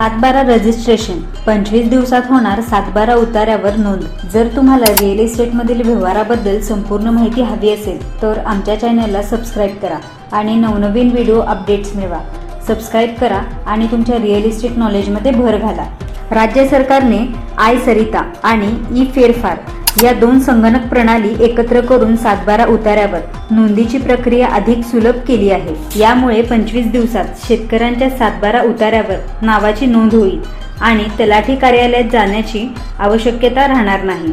सातबारा रजिस्ट्रेशन. पंचवीस दिवसात होणार सातबारा उतार्यावर नोंद. जर तुम्हाला रिअल इस्टेटमधील व्यवहाराबद्दल संपूर्ण माहिती हवी असेल तर आमच्या चॅनलला सबस्क्राईब करा आणि नवनवीन व्हिडिओ अपडेट्स मिळवा. सबस्क्राईब करा आणि तुमच्या रिअल इस्टेट नॉलेजमध्ये भर घाला. राज्य सरकारने आय सरिता आणि ई फेरफार या दोन संगणक प्रणाली एकत्र करून सातबारा उतार्यावर नोंदीची प्रक्रिया अधिक सुलभ केली आहे. यामुळे पंचवीस दिवसात शेतकऱ्यांच्या सातबारा उतार्यावर नावाची नोंद होईल आणि तलाठी कार्यालयात जाण्याची आवश्यकता राहणार नाही.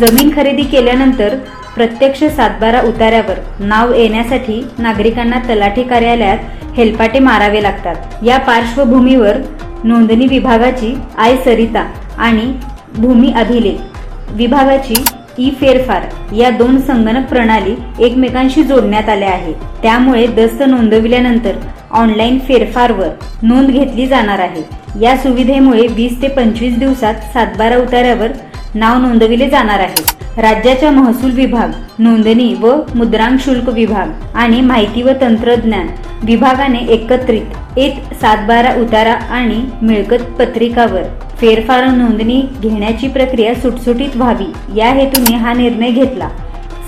जमीन खरेदी केल्यानंतर प्रत्यक्ष सातबारा उतार्यावर नाव येण्यासाठी नागरिकांना तलाठी कार्यालयात हेलपाटे मारावे लागतात. या पार्श्वभूमीवर नोंदणी विभागाची आय सरिता आणि भूमी अभिलेख विभागाची ई फेरफार या दोन संगणक प्रणाली एकमेकांशी जोडण्यात आल्या आहे त्यामुळे दस्त नोंदविल्यानंतर ऑनलाईन फेरफारवर नोंद घेतली जाणार आहे. या सुविधेमुळे वीस ते पंचवीस दिवसात सातबारा उतार्यावर नाव नोंदविले जाणार आहे. राज्याच्या महसूल विभाग नोंदणी व मुद्रांक शुल्क विभाग आणि माहिती व तंत्रज्ञान विभागाने एकत्रित एक सातबारा उतारा आणि मिळकत पत्रिकावर फेरफार नोंदणी घेण्याची प्रक्रिया सुटसुटीत व्हावी. या हेतूने हा निर्णय घेतला.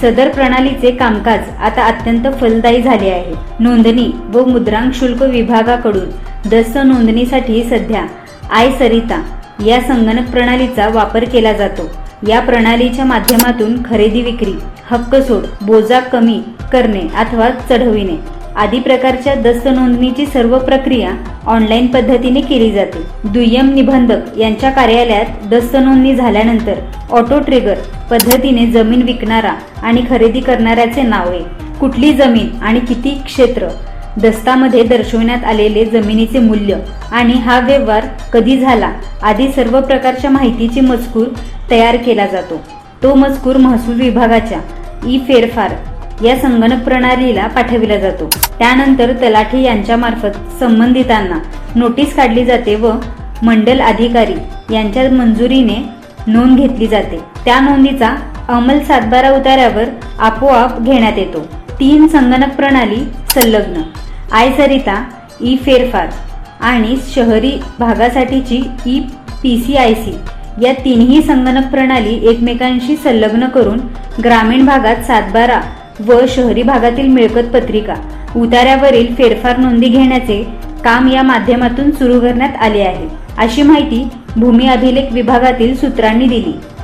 सदर प्रणालीचे कामकाज आता अत्यंत फलदायी झाले आहे. नोंदणी व मुद्रांक शुल्क विभागाकडून दस्त नोंदणीसाठी सध्या आय सरिता या संगणक प्रणालीचा वापर केला जातो. या प्रणालीच्या माध्यमातून खरेदी विक्री हक्क सोड बोजा कमी करणे अथवा चढविणे आदी प्रकारच्या दस्त नोंदणीची सर्व प्रक्रिया ऑनलाईन पद्धतीने केली जाते. दुय्यम निबंधक यांच्या कार्यालयात दस्त नोंदणी झाल्यानंतर ऑटो ट्रिगर पद्धतीने जमीन विकणारा आणि खरेदी करणाऱ्याचे नाव आहे. कुठली जमीन आणि किती क्षेत्र दस्तामध्ये दर्शवण्यात आलेले जमिनीचे मूल्य आणि हा व्यवहार कधी झाला आदी सर्व प्रकारच्या माहितीची मजकूर तयार केला जातो. तो मजकूर महसूल विभागाच्या ई फेरफार या संगणक प्रणालीला पाठविला जातो. त्यानंतर तलाठी यांच्यामार्फत संबंधितांना नोटीस काढली जाते व मंडल अधिकारी यांच्या मंजुरीने नोंद घेतली जाते. त्या नोंदीचा अंमल सातबारा उतार्यावर आपोआप घेण्यात येतो. तीन संगणक प्रणाली संलग्न. आय सरिता ई फेरफार आणि शहरी भागासाठीची e P C I C या तिन्ही संगणक प्रणाली एकमेकांशी संलग्न करून ग्रामीण भागात सातबारा व शहरी भागातील मिळकत पत्रिका उतार्यावरील फेरफार नोंदी घेण्याचे काम या माध्यमातून सुरू करण्यात आले आहे. अशी माहिती भूमी अभिलेख विभागातील सूत्रांनी दिली.